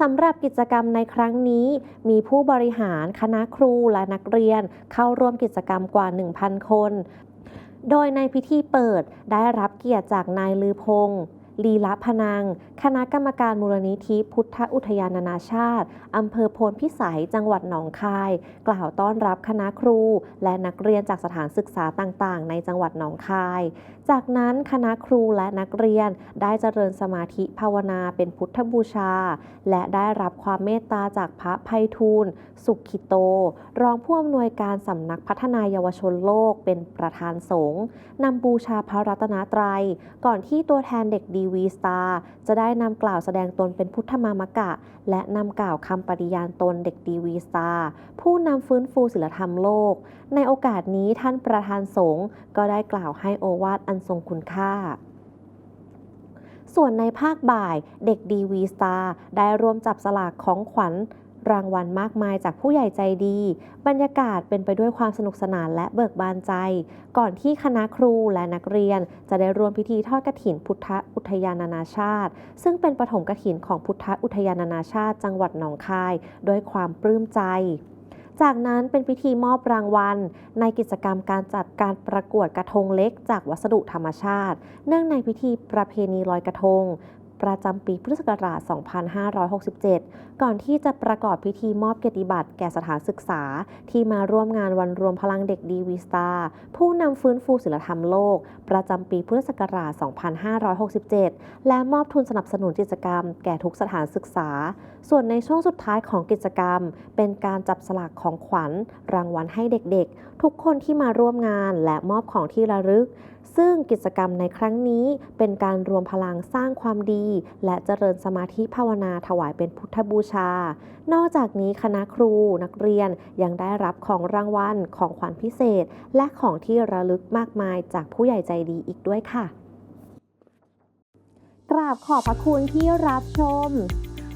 สำหรับกิจกรรมในครั้งนี้ มีผู้บริหารคณะครูและนักเรียนเข้าร่วมกิจกรรมกว่า 1,000 คน โดยในพิธีเปิดได้รับเกียรติจากนายลือพงษ์ ลีละพนัง คณะกรรมการมูลนิธิพุทธอุทยานนานาชาติ อำเภอโพนพิสัย จังหวัดหนองคาย กล่าวต้อนรับคณะครู และนักเรียนจากสถานศึกษาต่างๆ ในจังหวัดหนองคาย จากนั้นคณะครูและนักเรียนได้เจริญสมาธิภาวนาเป็นพุทธบูชา และได้รับความเมตตาจากพระไพฑูรย์สุขขิโต รองผู้อำนวยการสำนักพัฒนาเยาวชนโลกเป็นประธานสงฆ์นำบูชาพระรัตนตรัย ก่อนที่ตัวแทนเด็กดีวีสตาร์จะได้นำกล่าวแสดงตนเป็นพุทธมามกะ และนำกล่าวคำปฏิญาณตนเด็กดีวีสตาร์ผู้นำฟื้นฟูศิลธรรมโลก ในโอกาสนี้ท่านประธานสงฆ์ก็ได้กล่าวให้โอวาทอันทรงคุณค่าส่วนในภาคบ่ายเด็กดีวีสตาร์ได้รวมจับสลากของขวัญ รางวัลมากมายจากผู้ใหญ่ใจดี บรรยากาศเป็นไปด้วยความสนุกสนานและเบิกบานใจ ก่อนที่คณะครูและนักเรียน จะได้ร่วมพิธีทอดกฐินพุทธอุทยานนานาชาติ ซึ่งเป็นปฐมกฐินของพุทธอุทยานนานาชาติ จังหวัดหนองคาย ด้วยความปลื้มใจจากนั้นเป็นพิธีมอบรางวัล ในกิจกรรมการจัดการประกวดกระทงเล็กจากวัสดุธรรมชาติ เนื่องในพิธีประเพณีลอยกระทง ประจำปีพุทธศักราช 2567 ก่อนที่จะประกอบพิธีมอบเกียรติบัตรแก่สถานศึกษา ที่มาร่วมงานวันรวมพลังเด็กดีวีสตาร์ผู้นำฟื้นฟูศิลธรรมโลก ประจำปีพุทธศักราช 2567 และมอบทุนสนับสนุนกิจกรรม แก่ทุกสถานศึกษา ส่วนในช่วงสุดท้ายของกิจกรรม เป็นการจับสลากของขวัญ รางวัลให้เด็กๆ ทุกคนที่มาร่วมงานและมอบของที่ระลึก ซึ่งกิจกรรมในครั้งนี้เป็นการรวมพลังสร้างความดีและเจริญสมาธิภาวนาถวายเป็นพุทธบูชา นอกจากนี้คณะครูนักเรียนยังได้รับของรางวัลของขวัญพิเศษ และของที่ระลึกมากมายจากผู้ใหญ่ใจดีอีกด้วยค่ะ กราบขอบพระคุณที่รับชม